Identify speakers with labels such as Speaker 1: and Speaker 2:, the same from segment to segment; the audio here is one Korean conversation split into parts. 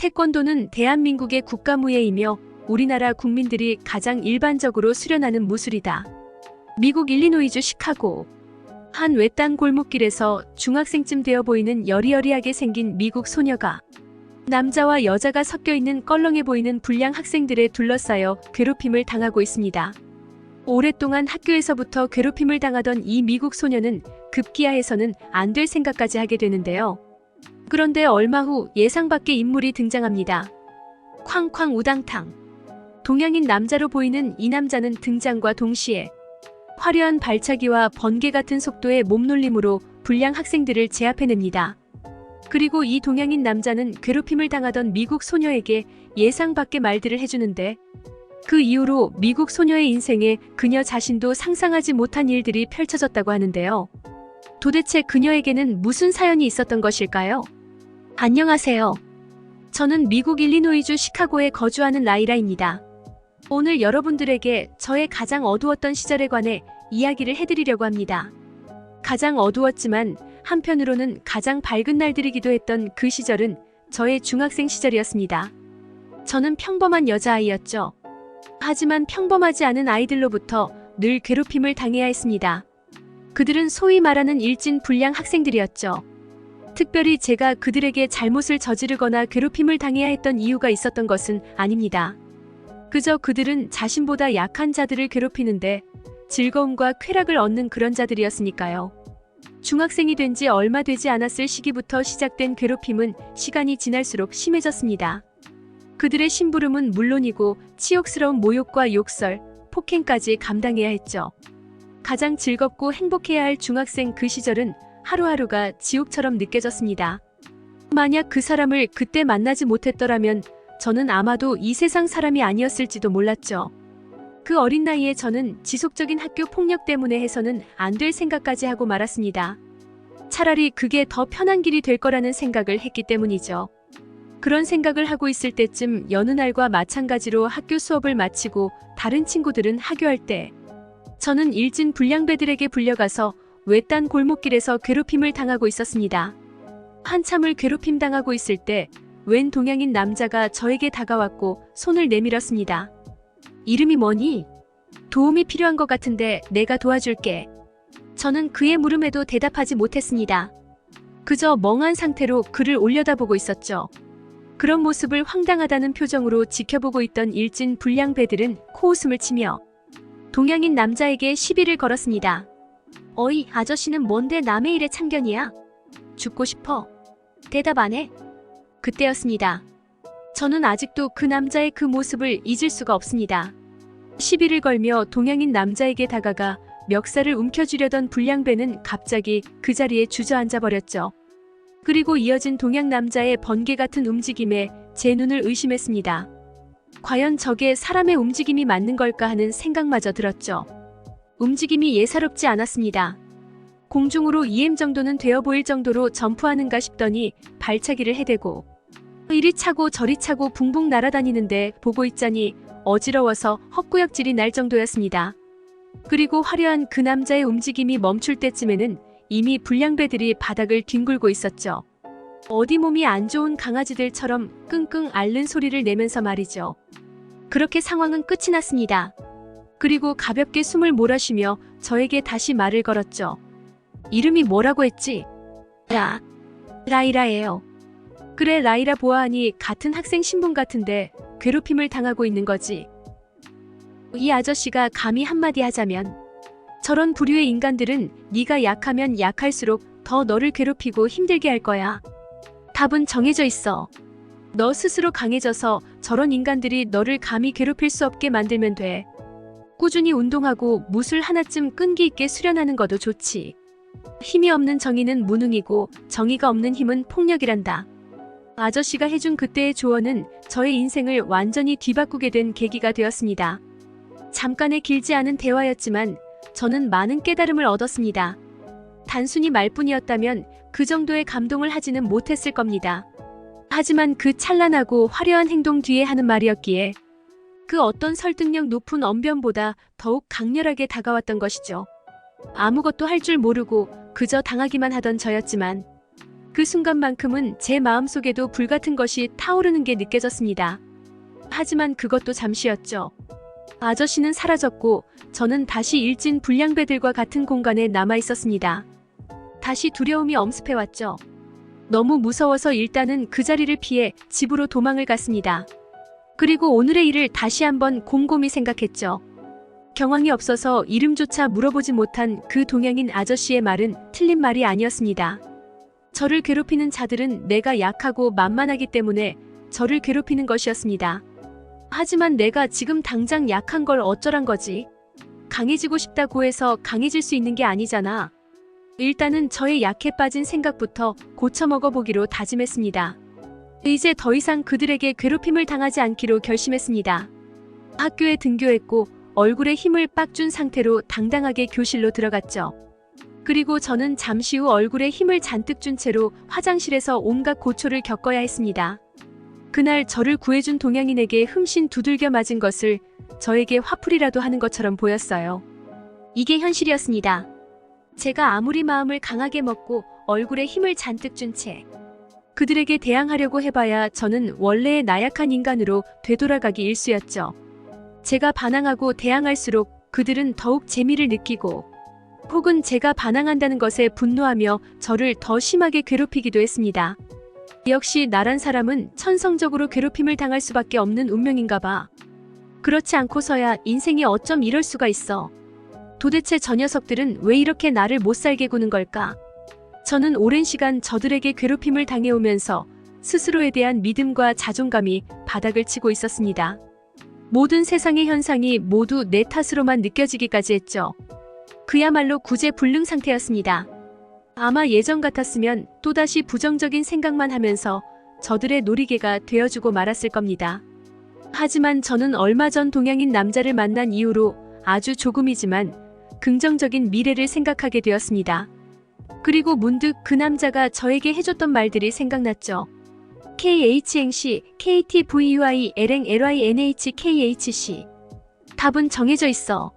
Speaker 1: 태권도는 대한민국의 국가무예이며 우리나라 국민들이 가장 일반적으로 수련하는 무술이다. 미국 일리노이주 시카고 한 외딴 골목길에서 중학생쯤 되어 보이는 여리여리하게 생긴 미국 소녀가 남자와 여자가 섞여 있는 껄렁해 보이는 불량 학생들에 둘러싸여 괴롭힘을 당하고 있습니다. 오랫동안 학교에서부터 괴롭힘을 당하던 이 미국 소녀는 급기야해서는 안 될 생각까지 하게 되는데요. 그런데 얼마 후 예상 밖의 인물이 등장합니다. 쾅쾅 우당탕. 동양인 남자로 보이는 이 남자는 등장과 동시에 화려한 발차기와 번개 같은 속도의 몸놀림으로 불량 학생들을 제압해냅니다. 그리고 이 동양인 남자는 괴롭힘을 당하던 미국 소녀에게 예상 밖의 말들을 해주는데 그 이후로 미국 소녀의 인생에 그녀 자신도 상상하지 못한 일들이 펼쳐졌다고 하는데요. 도대체 그녀에게는 무슨 사연이 있었던 것일까요? 안녕하세요. 저는 미국 일리노이주 시카고에 거주하는 라이라입니다. 오늘 여러분들에게 저의 가장 어두웠던 시절에 관해 이야기를 해드리려고 합니다. 가장 어두웠지만 한편으로는 가장 밝은 날들이기도 했던 그 시절은 저의 중학생 시절이었습니다. 저는 평범한 여자아이였죠. 하지만 평범하지 않은 아이들로부터 늘 괴롭힘을 당해야 했습니다. 그들은 소위 말하는 일진 불량 학생들이었죠. 특별히 제가 그들에게 잘못을 저지르거나 괴롭힘을 당해야 했던 이유가 있었던 것은 아닙니다. 그저 그들은 자신보다 약한 자들을 괴롭히는데 즐거움과 쾌락을 얻는 그런 자들이었으니까요. 중학생이 된 지 얼마 되지 않았을 시기부터 시작된 괴롭힘은 시간이 지날수록 심해졌습니다. 그들의 심부름은 물론이고 치욕스러운 모욕과 욕설, 폭행까지 감당해야 했죠. 가장 즐겁고 행복해야 할 중학생 그 시절은 하루하루가 지옥처럼 느껴졌습니다. 만약 그 사람을 그때 만나지 못했더라면 저는 아마도 이 세상 사람이 아니었을지도 몰랐죠. 그 어린 나이에 저는 지속적인 학교 폭력 때문에 해서는 안 될 생각까지 하고 말았습니다. 차라리 그게 더 편한 길이 될 거라는 생각을 했기 때문이죠. 그런 생각을 하고 있을 때쯤 여느 날과 마찬가지로 학교 수업을 마치고 다른 친구들은 하교할 때 저는 일진 불량배들에게 불려가서 외딴 골목길에서 괴롭힘을 당하고 있었습니다. 한참을 괴롭힘 당하고 있을 때 웬 동양인 남자가 저에게 다가왔고 손을 내밀었습니다. 이름이 뭐니? 도움이 필요한 것 같은데 내가 도와줄게. 저는 그의 물음에도 대답하지 못했습니다. 그저 멍한 상태로 그를 올려다보고 있었죠. 그런 모습을 황당하다는 표정으로 지켜보고 있던 일진 불량배들은 코웃음을 치며 동양인 남자에게 시비를 걸었습니다. 어이, 아저씨는 뭔데 남의 일에 참견이야? 죽고 싶어. 대답 안 해? 그때였습니다. 저는 아직도 그 남자의 그 모습을 잊을 수가 없습니다. 시비를 걸며 동양인 남자에게 다가가 멱살을 움켜쥐려던 불량배는 갑자기 그 자리에 주저앉아 버렸죠. 그리고 이어진 동양 남자의 번개 같은 움직임에 제 눈을 의심했습니다. 과연 저게 사람의 움직임이 맞는 걸까 하는 생각마저 들었죠. 움직임이 예사롭지 않았습니다. 공중으로 2M 정도는 되어 보일 정도로 점프하는가 싶더니 발차기를 해대고 이리 차고 저리 차고 붕붕 날아다니는데 보고 있자니 어지러워서 헛구역질이 날 정도였습니다. 그리고 화려한 그 남자의 움직임이 멈출 때쯤에는 이미 불량배들이 바닥을 뒹굴고 있었죠. 어디 몸이 안 좋은 강아지들처럼 끙끙 앓는 소리를 내면서 말이죠. 그렇게 상황은 끝이 났습니다. 그리고 가볍게 숨을 몰아쉬며 저에게 다시 말을 걸었죠. 이름이 뭐라고 했지? 라, 라이라예요. 그래 라이라 보아하니 같은 학생 신분 같은데 괴롭힘을 당하고 있는 거지. 이 아저씨가 감히 한마디 하자면 저런 부류의 인간들은 네가 약하면 약할수록 더 너를 괴롭히고 힘들게 할 거야. 답은 정해져 있어. 너 스스로 강해져서 저런 인간들이 너를 감히 괴롭힐 수 없게 만들면 돼. 꾸준히 운동하고 무술 하나쯤 끈기 있게 수련하는 것도 좋지. 힘이 없는 정의는 무능이고 정의가 없는 힘은 폭력이란다. 아저씨가 해준 그때의 조언은 저의 인생을 완전히 뒤바꾸게 된 계기가 되었습니다. 잠깐의 길지 않은 대화였지만 저는 많은 깨달음을 얻었습니다. 단순히 말뿐이었다면 그 정도의 감동을 하지는 못했을 겁니다. 하지만 그 찬란하고 화려한 행동 뒤에 하는 말이었기에 그 어떤 설득력 높은 언변보다 더욱 강렬하게 다가왔던 것이죠. 아무것도 할 줄 모르고 그저 당하기만 하던 저였지만 그 순간만큼은 제 마음속에도 불같은 것이 타오르는 게 느껴졌습니다. 하지만 그것도 잠시였죠. 아저씨는 사라졌고 저는 다시 일진 불량배들과 같은 공간에 남아 있었습니다. 다시 두려움이 엄습해왔죠. 너무 무서워서 일단은 그 자리를 피해 집으로 도망을 갔습니다. 그리고 오늘의 일을 다시 한번 곰곰이 생각했죠. 경황이 없어서 이름조차 물어보지 못한 그 동양인 아저씨의 말은 틀린 말이 아니었습니다. 저를 괴롭히는 자들은 내가 약하고 만만하기 때문에 저를 괴롭히는 것이었습니다. 하지만 내가 지금 당장 약한 걸 어쩌란 거지? 강해지고 싶다고 해서 강해질 수 있는 게 아니잖아. 일단은 저의 약해 빠진 생각부터 고쳐 먹어 보기로 다짐했습니다. 이제 더 이상 그들에게 괴롭힘을 당하지 않기로 결심했습니다. 학교에 등교했고 얼굴에 힘을 빡 준 상태로 당당하게 교실로 들어갔죠. 그리고 저는 잠시 후 얼굴에 힘을 잔뜩 준 채로 화장실에서 온갖 고초를 겪어야 했습니다. 그날 저를 구해준 동양인에게 흠씬 두들겨 맞은 것을 저에게 화풀이라도 하는 것처럼 보였어요. 이게 현실이었습니다. 제가 아무리 마음을 강하게 먹고 얼굴에 힘을 잔뜩 준 채 그들에게 대항하려고 해봐야 저는 원래의 나약한 인간으로 되돌아가기 일쑤였죠. 제가 반항하고 대항할수록 그들은 더욱 재미를 느끼고 혹은 제가 반항한다는 것에 분노하며 저를 더 심하게 괴롭히기도 했습니다. 역시 나란 사람은 천성적으로 괴롭힘을 당할 수밖에 없는 운명인가 봐. 그렇지 않고서야 인생이 어쩜 이럴 수가 있어. 도대체 저 녀석들은 왜 이렇게 나를 못 살게 구는 걸까? 저는 오랜 시간 저들에게 괴롭힘을 당해오면서 스스로에 대한 믿음과 자존감이 바닥을 치고 있었습니다. 모든 세상의 현상이 모두 내 탓으로만 느껴지기까지 했죠. 그야말로 구제불능 상태였습니다. 아마 예전 같았으면 또다시 부정적인 생각만 하면서 저들의 놀이개가 되어주고 말았을 겁니다. 하지만 저는 얼마 전 동양인 남자를 만난 이후로 아주 조금이지만 긍정적인 미래를 생각하게 되었습니다. 그리고 문득 그 남자가 저에게 해줬던 말들이 생각났죠. KHNC, KTVUI, LNLYNH, KHC. 답은 정해져 있어.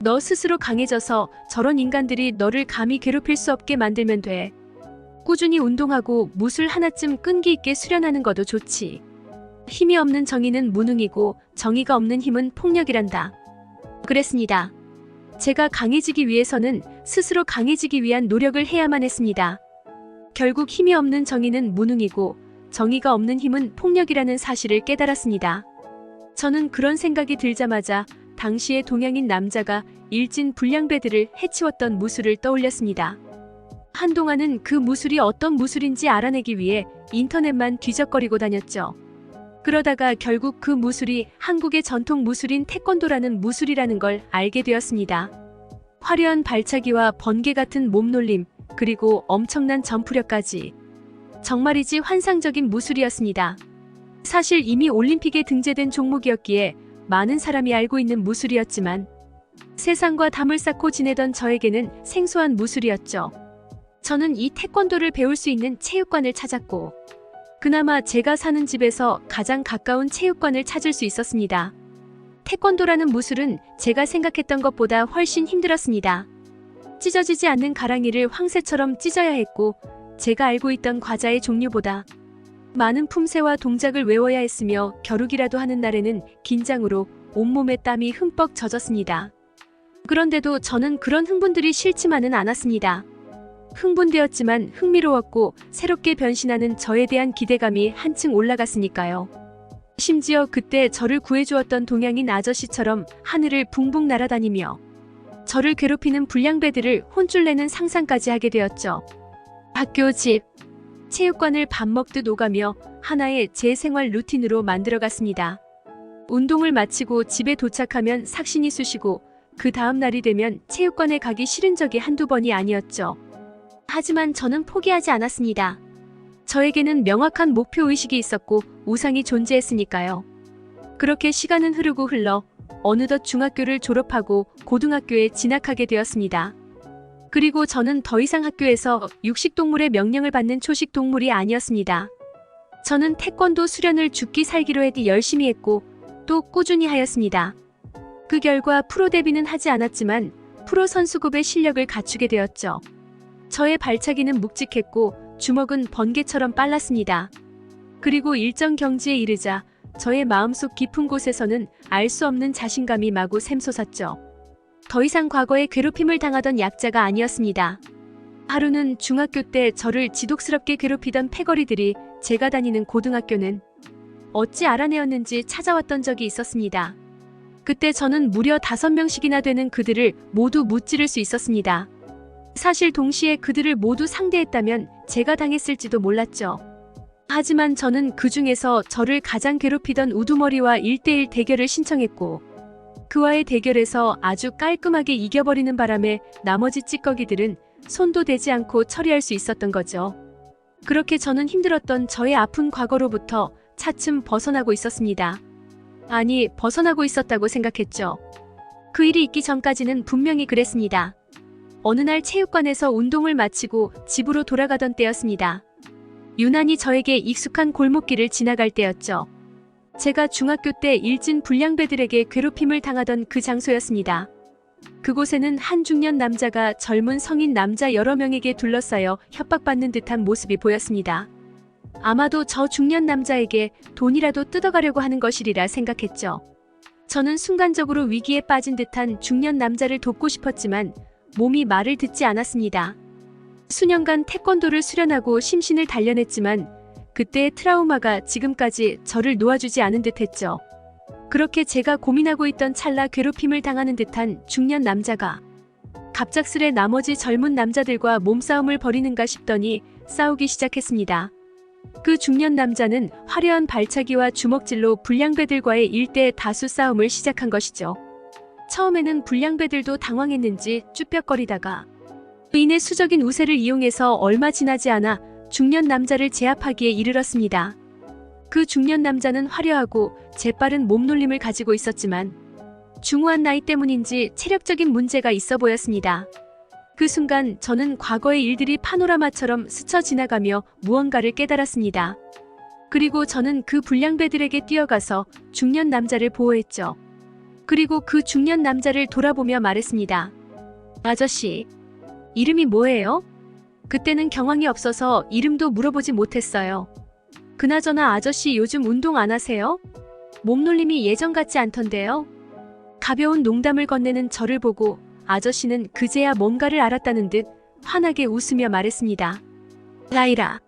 Speaker 1: 너 스스로 강해져서 저런 인간들이 너를 감히 괴롭힐 수 없게 만들면 돼. 꾸준히 운동하고 무술 하나쯤 끈기 있게 수련하는 것도 좋지. 힘이 없는 정의는 무능이고 정의가 없는 힘은 폭력이란다. 그랬습니다. 제가 강해지기 위해서는 스스로 강해지기 위한 노력을 해야만 했습니다. 결국 힘이 없는 정의는 무능이고 정의가 없는 힘은 폭력이라는 사실을 깨달았습니다. 저는 그런 생각이 들자마자 당시의 동양인 남자가 일진 불량배들을 해치웠던 무술을 떠올렸습니다. 한동안은 그 무술이 어떤 무술인지 알아내기 위해 인터넷만 뒤적거리고 다녔죠. 그러다가 결국 그 무술이 한국의 전통 무술인 태권도라는 무술이라는 걸 알게 되었습니다. 화려한 발차기와 번개 같은 몸놀림, 그리고 엄청난 점프력까지. 정말이지 환상적인 무술이었습니다. 사실 이미 올림픽에 등재된 종목이었기에 많은 사람이 알고 있는 무술이었지만 세상과 담을 쌓고 지내던 저에게는 생소한 무술이었죠. 저는 이 태권도를 배울 수 있는 체육관을 찾았고 그나마 제가 사는 집에서 가장 가까운 체육관을 찾을 수 있었습니다. 태권도라는 무술은 제가 생각했던 것보다 훨씬 힘들었습니다. 찢어지지 않는 가랑이를 황새처럼 찢어야 했고 제가 알고 있던 과자의 종류보다 많은 품새와 동작을 외워야 했으며 겨루기라도 하는 날에는 긴장으로 온몸에 땀이 흠뻑 젖었습니다. 그런데도 저는 그런 흥분들이 싫지만은 않았습니다. 흥분되었지만 흥미로웠고 새롭게 변신하는 저에 대한 기대감이 한층 올라갔으니까요. 심지어 그때 저를 구해주었던 동양인 아저씨처럼 하늘을 붕붕 날아다니며 저를 괴롭히는 불량배들을 혼쭐 내는 상상까지 하게 되었죠. 학교 집, 체육관을 밥 먹듯 오가며 하나의 제 생활 루틴으로 만들어갔습니다. 운동을 마치고 집에 도착하면 삭신이 쑤시고 그 다음 날이 되면 체육관에 가기 싫은 적이 한두 번이 아니었죠. 하지만 저는 포기하지 않았습니다. 저에게는 명확한 목표 의식이 있었고 우상이 존재했으니까요. 그렇게 시간은 흐르고 흘러 어느덧 중학교를 졸업하고 고등학교에 진학하게 되었습니다. 그리고 저는 더 이상 학교에서 육식동물의 명령을 받는 초식동물이 아니었습니다. 저는 태권도 수련을 죽기 살기로 해도 열심히 했고 또 꾸준히 하였습니다. 그 결과 프로 데뷔는 하지 않았지만 프로 선수급의 실력을 갖추게 되었죠. 저의 발차기는 묵직했고 주먹은 번개처럼 빨랐습니다. 그리고 일정 경지에 이르자 저의 마음속 깊은 곳에서는 알 수 없는 자신감이 마구 샘솟았죠. 더 이상 과거에 괴롭힘을 당하던 약자가 아니었습니다. 하루는 중학교 때 저를 지독스럽게 괴롭히던 패거리들이 제가 다니는 고등학교는 어찌 알아내었는지 찾아왔던 적이 있었습니다. 그때 저는 무려 다섯 명씩이나 되는 그들을 모두 무찌를 수 있었습니다. 사실 동시에 그들을 모두 상대했다면 제가 당했을지도 몰랐죠. 하지만 저는 그 중에서 저를 가장 괴롭히던 우두머리와 1대1 대결을 신청했고, 그와의 대결에서 아주 깔끔하게 이겨버리는 바람에 나머지 찌꺼기들은 손도 대지 않고 처리할 수 있었던 거죠. 그렇게 저는 힘들었던 저의 아픈 과거로부터 차츰 벗어나고 있었습니다. 아니, 벗어나고 있었다고 생각했죠. 그 일이 있기 전까지는 분명히 그랬습니다. 어느 날 체육관에서 운동을 마치고 집으로 돌아가던 때였습니다. 유난히 저에게 익숙한 골목길을 지나갈 때였죠. 제가 중학교 때 일진 불량배들에게 괴롭힘을 당하던 그 장소였습니다. 그곳에는 한 중년 남자가 젊은 성인 남자 여러 명에게 둘러싸여 협박받는 듯한 모습이 보였습니다. 아마도 저 중년 남자에게 돈이라도 뜯어가려고 하는 것이리라 생각했죠. 저는 순간적으로 위기에 빠진 듯한 중년 남자를 돕고 싶었지만 몸이 말을 듣지 않았습니다. 수년간 태권도를 수련하고 심신을 단련했지만 그때의 트라우마가 지금까지 저를 놓아주지 않은 듯했죠. 그렇게 제가 고민하고 있던 찰나 괴롭힘을 당하는 듯한 중년 남자가 갑작스레 나머지 젊은 남자들과 몸싸움을 벌이는가 싶더니 싸우기 시작했습니다. 그 중년 남자는 화려한 발차기와 주먹질로 불량배들과의 일대 다수 싸움을 시작한 것이죠. 처음에는 불량배들도 당황했는지 쭈뼛거리다가 의인의 수적인 우세를 이용해서 얼마 지나지 않아 중년 남자를 제압하기에 이르렀습니다. 그 중년 남자는 화려하고 재빠른 몸놀림을 가지고 있었지만 중후한 나이 때문인지 체력적인 문제가 있어 보였습니다. 그 순간 저는 과거의 일들이 파노라마처럼 스쳐 지나가며 무언가를 깨달았습니다. 그리고 저는 그 불량배들에게 뛰어가서 중년 남자를 보호했죠. 그리고 그 중년 남자를 돌아보며 말했습니다. 아저씨, 이름이 뭐예요? 그때는 경황이 없어서 이름도 물어보지 못했어요. 그나저나 아저씨 요즘 운동 안 하세요? 몸놀림이 예전 같지 않던데요? 가벼운 농담을 건네는 저를 보고 아저씨는 그제야 뭔가를 알았다는 듯 환하게 웃으며 말했습니다. 라이라,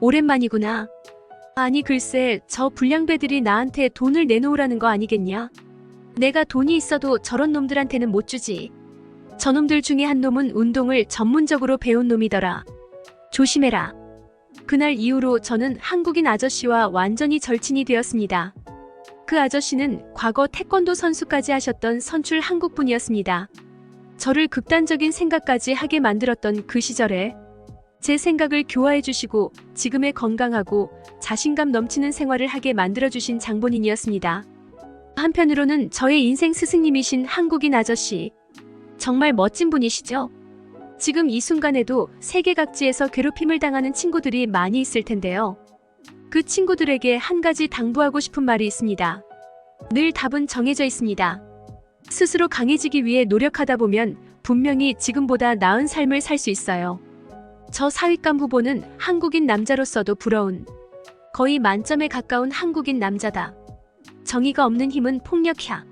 Speaker 1: 오랜만이구나. 아니 글쎄 저 불량배들이 나한테 돈을 내놓으라는 거 아니겠냐? 내가 돈이 있어도 저런 놈들한테는 못 주지. 저놈들 중에 한 놈은 운동을 전문적으로 배운 놈이더라. 조심해라. 그날 이후로 저는 한국인 아저씨와 완전히 절친이 되었습니다. 그 아저씨는 과거 태권도 선수까지 하셨던 선출 한국분이었습니다. 저를 극단적인 생각까지 하게 만들었던 그 시절에 제 생각을 교화해 주시고 지금의 건강하고 자신감 넘치는 생활을 하게 만들어 주신 장본인이었습니다. 한편으로는 저의 인생 스승님이신 한국인 아저씨. 정말 멋진 분이시죠? 지금 이 순간에도 세계 각지에서 괴롭힘을 당하는 친구들이 많이 있을 텐데요. 그 친구들에게 한 가지 당부하고 싶은 말이 있습니다. 늘 답은 정해져 있습니다. 스스로 강해지기 위해 노력하다 보면 분명히 지금보다 나은 삶을 살 수 있어요. 저 사윗감 후보는 한국인 남자로서도 부러운 거의 만점에 가까운 한국인 남자다. 정의가 없는 힘은 폭력이야.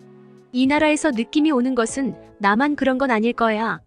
Speaker 1: 이 나라에서 느낌이 오는 것은 나만 그런 건 아닐 거야.